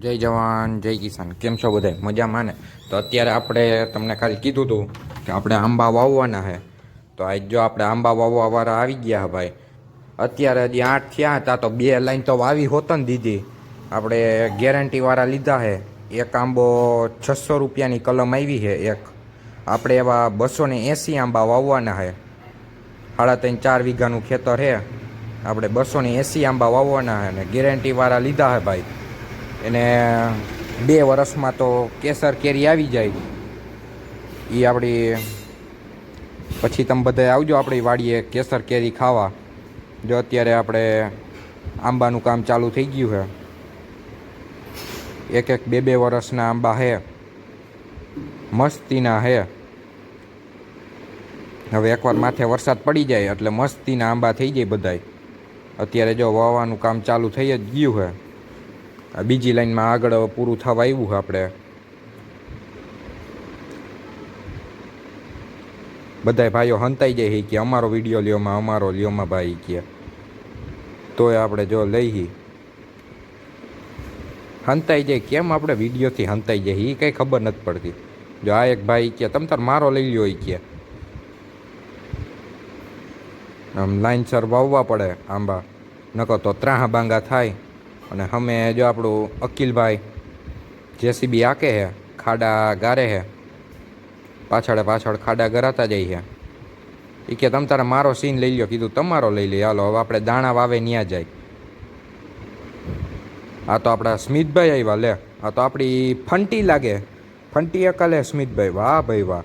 જય જવાન, જય કિસાન. કેમ છો બધા મજામાં ને? તો અત્યારે આપણે તમને ખાલી કીધું હતું કે આપણે આંબા વાવવાના છે તો આજ જો આપણે આંબા વાવવા વાળા આવી ગયા ભાઈ. અત્યારે હજી આઠ થયા હતા, તો બે લાઈન તો વાવી હોતન ને દીધી. આપણે ગેરંટીવાળા લીધા છે એક આંબો છસો રૂપિયાની કલમ આવી છે એક. આપણે એવા બસો ને એંસી આંબા વાવવાના છે સાડા ત્રણ ચાર વીઘાનું ખેતર છે આપણે બસો ને એંસી આંબા વાવવાના છે અને ગેરંટીવાળા લીધા છે ભાઈ. એને બે વર્ષમાં તો કેસર કેરી આવી જાય. એ આપણી પછી તમે બધા આવજો આપણી વાડીએ કેસર કેરી ખાવા. જો અત્યારે આપણે આંબાનું કામ ચાલુ થઈ ગયું છે એક એક બે બે વર્ષના આંબા છે મસ્તીના છે હવે એકવાર માથે વરસાદ પડી જાય એટલે મસ્તીના આંબા થઈ જાય બધાય. અત્યારે જો વાવવાનું કામ ચાલુ થઈ જ ગયું છે બીજી લાઈનમાં આગળ પૂરું થવા આવ્યું આપણે. બધા ભાઈઓ હંતાઈ જાય કે અમારો વીડિયો લ્યોમાં અમારો લ્યોમાં ભાઈ કે. તોય આપણે જો લઈ હંતાઈ જાય, કેમ આપણે વિડીયોથી હંતાઈ જાય એ કંઈ ખબર નથી પડતી. જો આ એક ભાઈ કે, તમ તાર મારો લઈ લ્યો કે. આમ લાઈનસર વાવવા પડે આંબા. નકો તો ત્રાહ બાંગા થાય. અને અમે જો આપણું અકિલભાઈ જેસીબી આકે હે, ખાડા ગારે હે, પાછળ પાછળ ખાડા ગરાતા જાય છે એ કે તમ તારે મારો સીન લઈ લ્યો, કીધું તમારો લઈ લઈએ હાલો, હવે આપણે દાણા વાવે ન્યા જાય. આ તો આપણા સ્મિતભાઈ આવ્યા લે, આ તો આપણી ફંટી લાગે. ફંટી અકાલે સ્મિતભાઈ, વાહ ભાઈ વાહ.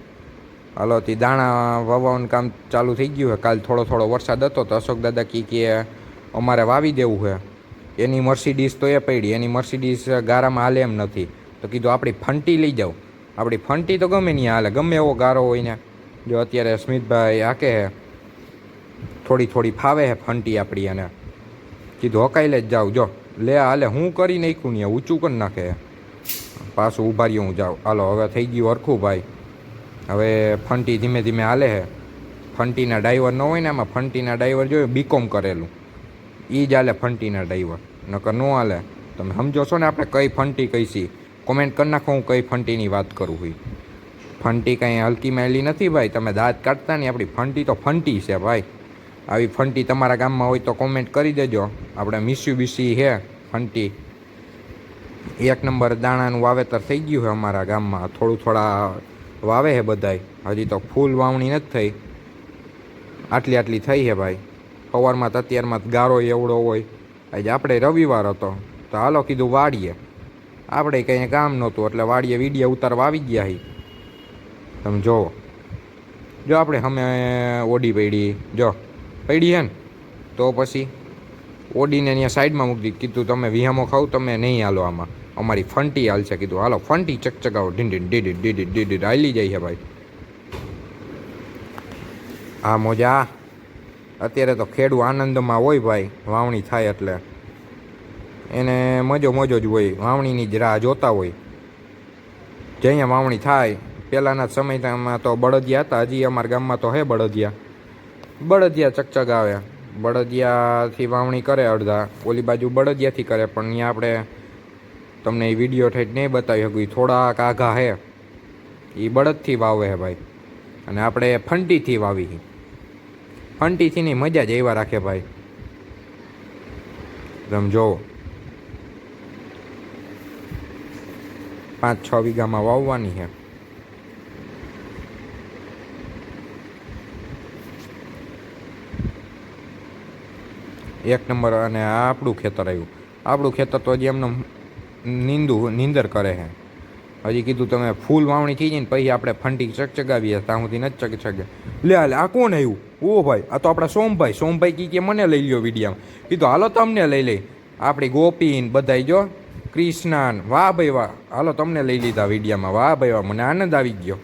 હાલો, તે દાણા વાવવાનું કામ ચાલુ થઈ ગયું છે કાલ થોડો થોડો વરસાદ હતો તો અશોક દાદા કી કે અમારે વાવી દેવું છે એની મર્સિડીઝ તો એ પડી, એની મર્સિડીઝ ગારામાં હાલે એમ નથી. તો કીધું આપણી ફંટી લઈ જાઓ. આપણી ફંટી તો ગમે નહીં હાલે, ગમે એવો ગારો હોય ને. જો અત્યારે સ્મિતભાઈ હે, થોડી થોડી ફાવે હે ફંટી આપણી એને કીધું હકાઈ લે જ જાઉં જો. લે હાલે, હું કરી નાખ્યું ને, ઊંચું કરી નાખે પાછું ઊભા રહ્યો હું જાઉં. હાલો, હવે થઈ ગયું હરખું ભાઈ. હવે ફંટી ધીમે ધીમે હાલે હે. ફંટીના ડ્રાઈવર ન હોય ને એમાં ફંટીના ડ્રાઈવર જોયું બીકોમ કરેલું. એ જ હાલે ફંટીના ડ્રાઈવર નકર ન હાલે તમે સમજો છો ને આપણે કઈ ફંટી સી કોમેન્ટ કરી નાખો, હું કઈ ફંટીની વાત કરું હોય ફંટી કાંઈ હલકી મેલી નથી ભાઈ. તમે દાંત કાઢતા નહીં આપણી ફંટી તો ફંટી છે ભાઈ. આવી ફંટી તમારા ગામમાં હોય તો કોમેન્ટ કરી દેજો. આપણે મિસ્યુ બીસી છે ફંટી. એક નંબર દાણાનું વાવેતર થઈ ગયું છે અમારા ગામમાં. થોડું થોડા વાવે છે બધાય. હજી તો ફૂલ વાવણી નથી થઈ. આટલી આટલી થઈ છે ભાઈ. સવારમાં તો અત્યારમાં ગારો એવડો હોય આજે આપણે રવિવાર હતો તો હાલો કીધું વાડીએ આપણે કંઈ કામ નહોતું એટલે વાડીએ વીડિયો ઉતારવા આવી ગયા હી તમે જોવો જો આપણે અમે ઓડી પડી જો પડી હે ને તો પછી ઓડીને અહીંયા સાઈડમાં મૂકી કીધું તમે વિહામો ખાવ તમે નહીં હાલો આમાં અમારી ફંટી હાલશે કીધું હાલો ફંટી ચકચકાવો ઢીંડી ડીડી ડીડી ડીડી હાલી જાય છે ભાઈ હા મોજા અત્યારે તો ખેડૂ આનંદમાં હોય ભાઈ, વાવણી થાય એટલે. એને મજો મજો જ હોય, વાવણીની જ રાહ જોતા હોય. જે અહીંયા વાવણી થાય, પહેલાંના સમયમાં તો બળદિયા હતા, હજી અમારા ગામમાં તો હે બળદિયા. બળદિયા ચકચક આવે. બળદિયાથી વાવણી કરે અડધા, ઓલી બાજુ બળદિયાથી કરે, પણ અહીંયા આપણે તમને એ વીડિયો ઠેઠ નહીં બતાવી શકું થોડાક આઘા હે. એ બળદથી વાવે હે ભાઈ. અને આપણે ફંટીથી વાવી ફંટીથી ની મજા જ એવા રાખે ભાઈ. તમે જોવો. પાંચ છ વીઘામાં વાવવાની છે. એક નંબર અને આપણું ખેતર આવ્યું. આપણું ખેતર તો હજી એમને નીંદુ, નીંદર કરે છે. હજી કીધું તમે ફૂલ વાવણી થઈ ને પછી આપણે ફંટી ચકચગાવીએ, ત્યાં સુધી નથી ચકચગે. લે હાલે આ કોણ આવ્યું? ઓ ભાઈ, આ તો આપણા સોમભાઈ. સોમભાઈ કી કે મને લઈ લ્યો વિડીયામાં. કીધું, હાલો તમને લઈ લઈ આપણી ગોપીન બધાય જો કૃષ્ણાન વાહ ભાઈ વાહ. હાલો, તમને લઈ લીધા વિડીયામાં. વાહ ભાઈ વાહ, મને આનંદ આવી ગયો.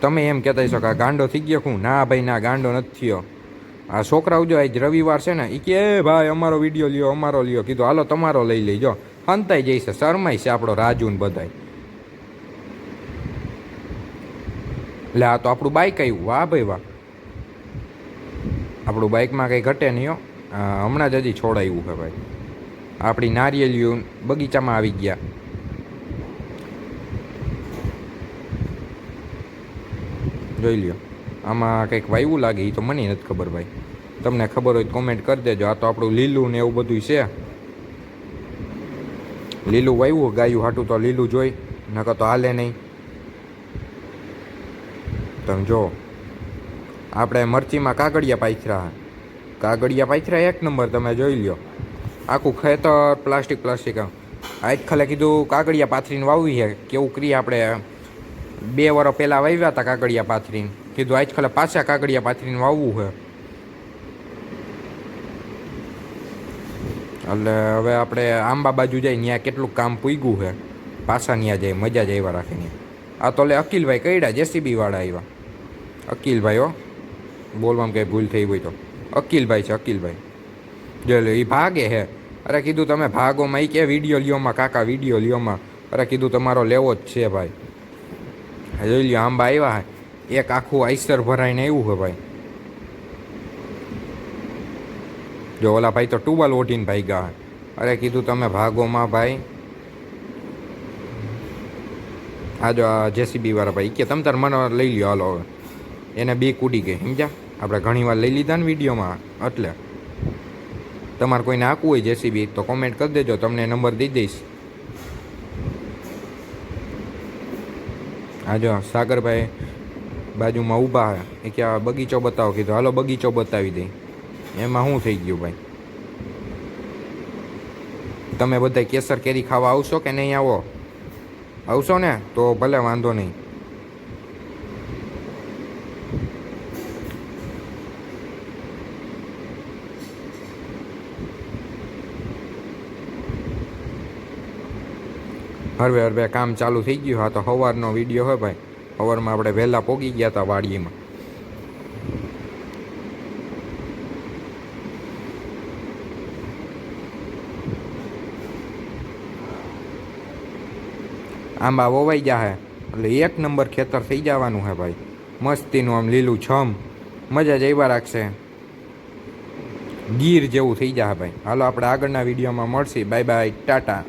તમે એમ કહેતા છો કે આ ગાંડો થઈ ગયો હું ના ભાઈ, ના, ગાંડો નથી થયો. આ છોકરાઓ જો આજ રવિવાર છે ને એ કે ભાઈ, અમારો વીડિયો લ્યો, અમારો લ્યો. કીધું, હાલો, તમારો લઈ લેજો. હંતાઈ જઈશે શરમાઈ છે આપણો રાજુ ને બધાય. એટલે આ તો આપણું બાઇક આવ્યું વાહ ભાઈ વાહ. આપણું બાઇકમાં કંઈ ઘટે નહીં હો. હમણાં જ હજી છોડાયું છે ભાઈ. આપણી નારિયેલીઓ બગીચામાં આવી ગયા. જોઈ લ્યો. આમાં કંઈક વાયવું લાગે એ તો મને નથી ખબર ભાઈ. તમને ખબર હોય તો કોમેન્ટ કરી દેજો. આ તો આપણું લીલું ને એવું બધું છે. લીલું વાવ્યું ગાયું હાટું તો લીલું જોઈ, નકર તો હાલે નહીં. તમે જો આપણે મરચીમાં કાગળિયા પાથરા કાગળિયા પાથરા એક નંબર, તમે જોઈ લ્યો. આખું ખેતર પ્લાસ્ટિક પ્લાસ્ટિક આજ ખાલે કીધું કાગળિયા પાથરીને વાવી છે કેવું કરીએ આપણે બે વર્ષ પહેલાં વાવ્યા હતા કાગળિયા પાથરીને. કીધું આજ ખાલે પાછા કાગળિયા પાથરીને વાવવું છે એટલે હવે આપણે આંબા બાજુ જઈએ ત્યાં કેટલું કામ પૂગ્યું છે. પાછા ત્યાં જાય મજા જ આવ્યા રાખીને. આ તો લે અકિલભાઈ કઈડા જેસીબીવાળા આવ્યા અકિલભાઈ હો, બોલવામાં કંઈ ભૂલ થઈ હોય તો. અકિલભાઈ છે, અકિલભાઈ. જો એ ભાગે હે અરે કીધું તમે ભાગોમાં એ કે વીડિયો લ્યોમાં કાકા, વીડિયો લ્યોમાં અરે કીધું તમારો લેવો જ છે ભાઈ. જોઈ લ્યો, આંબા આવ્યા હે એક આખું આઈસર ભરાઈને આવ્યું છે ભાઈ. જો ઓલા ભાઈ તો ટુબલ ઓઢીને ભાઈ ગયા અરે કીધું તમે ભાગોમાં ભાઈ. આ જો આ જેસીબી વાળા ભાઈ કે તમ તાર મને લઈ લ્યો હાલો હવે. એને બે કૂડી ગઈ, સમજ્યા? આપણે ઘણી વાર લઈ લીધા ને વિડીયોમાં, એટલે. તમારે કોઈને આંકવું હોય જેસીબી, તો કોમેન્ટ કરી દેજો, તમને નંબર દઈ દઈશ. હા જો સાગરભાઈ બાજુમાં ઊભા એ કે બગીચો બતાવો, કીધું, હાલો, બગીચો બતાવી દઈ એમાં શું થઈ ગયું ભાઈ? તમે બધા કેસર કેરી ખાવા આવશો કે નહીં આવો? આવશો ને? તો ભલે, વાંધો નહીં. હરવે હરવે કામ ચાલુ થઈ ગયું. હા, તો સવારનો વીડિયો હોય ભાઈ. સવારમાં આપણે વહેલા પોગી ગયા હતા વાડીમાં આંબા વોવાઈ જાહે. એટલે એક નંબર ખેતર થઈ જવાનું હે ભાઈ. મસ્તીનું આમ લીલું છમ. મજા જ એવા રાખશે. ગીર જેવું થઈ જાય ભાઈ. હાલો, આપણે આગળના વિડીયોમાં મળશે. Bye bye. ટાટા.